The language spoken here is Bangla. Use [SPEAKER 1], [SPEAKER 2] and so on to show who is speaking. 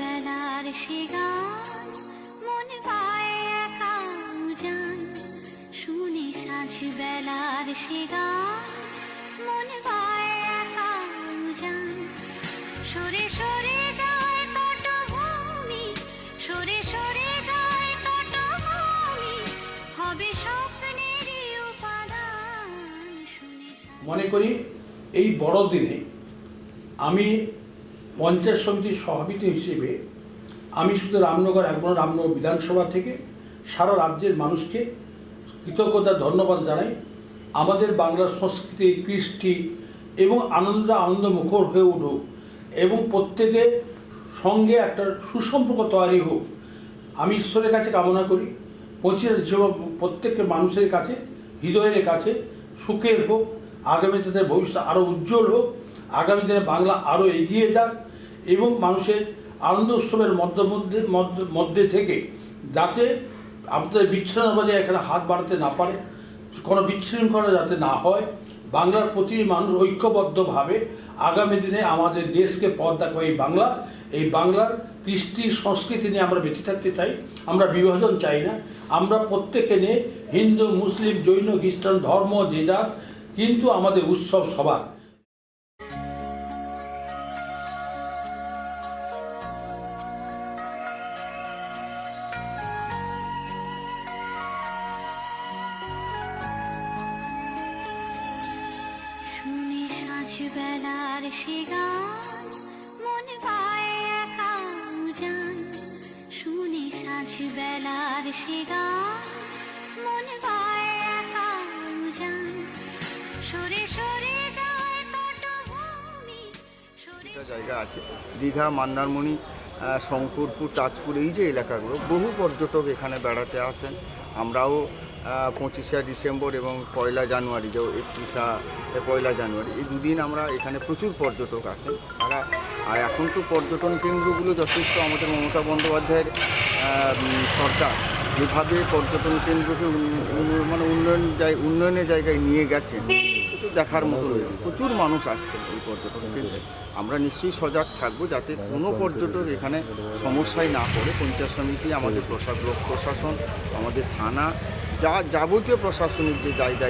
[SPEAKER 1] বেলার সে গান মনে পায় একা উজান। শুনে সাজ বেলার সে গান মনে পায় একা উজান। সরে সরে যায় তটভূমি, সরে সরে যায় তটভূমি, হবে স্বপ্নেরই উপাদান।
[SPEAKER 2] মনে করি এই বড়দিনে আমি পঞ্চায়েত সমিতির সভাপতি হিসেবে আমি শুধু রামনগর একবার রামনগর বিধানসভা থেকে সারা রাজ্যের মানুষকে কৃতজ্ঞতা, ধন্যবাদ জানাই। আমাদের বাংলার সংস্কৃতি, কৃষ্টি এবং আনন্দ আনন্দ মুখর হয়ে উঠুক এবং প্রত্যেকে সঙ্গে একটা সুসম্পর্ক তৈরি হোক। আমি ঈশ্বরের কাছে কামনা করি। পঁচিশ প্রত্যেকের মানুষের কাছে, হৃদয়ের কাছে সুখের হোক আগামী তাদের ভবিষ্যৎ আরও উজ্জ্বল হোক। আগামী দিনে বাংলা আরও এগিয়ে যাক এবং মানুষের আনন্দ উৎসবের মধ্যে মধ্যে থেকে যাতে আমাদের বিচ্ছিন্নবাদী এখানে হাত বাড়াতে না পারে, কোনো বিশৃঙ্খলা যাতে না হয়, বাংলার প্রতিটি মানুষ ঐক্যবদ্ধভাবে আগামী দিনে আমাদের দেশকে পথ দেখাবে এই বাংলা, এই বাংলার কৃষ্টি সংস্কৃতি নিয়ে আমরা বেঁচে থাকতে চাই, আমরা বিভাজন চাই না, আমরা প্রত্যেকে নিয়ে হিন্দু, মুসলিম, জৈন, খ্রিস্টান, ধর্ম, যে যার, কিন্তু আমাদের উৎসব সবার।
[SPEAKER 1] সরে
[SPEAKER 3] জায়গা আছে, দীঘা মান্দারমণি শঙ্করপুর, তাজপুর, এই যে এলাকাগুলো, বহু পর্যটক এখানে বেড়াতে আসেন। আমরাও পঁচিশে ডিসেম্বর এবং পয়লা জানুয়ারি, যে একত্রিশা পয়লা জানুয়ারি, এই দুদিন আমরা এখানে প্রচুর পর্যটক আসেন তারা, আর এখন তো পর্যটন কেন্দ্রগুলো যথেষ্ট, আমাদের মমতা বন্দ্যোপাধ্যায়ের সরকার যেভাবে পর্যটন কেন্দ্রকে মানে উন্নয়ন উন্নয়নের জায়গায় নিয়ে গেছেন সেটা দেখার মতো প্রচুর মানুষ আসছেন এই পর্যটন কেন্দ্রে। আমরা নিশ্চয়ই সজাগ থাকব যাতে কোনো পর্যটক এখানে সমস্যায় না পড়ে। পঞ্চায়েত সমিতি, আমাদের প্রশাসন প্রশাসন, আমাদের থানা, যা যাবতীয় প্রশাসনিক যে জায়গায়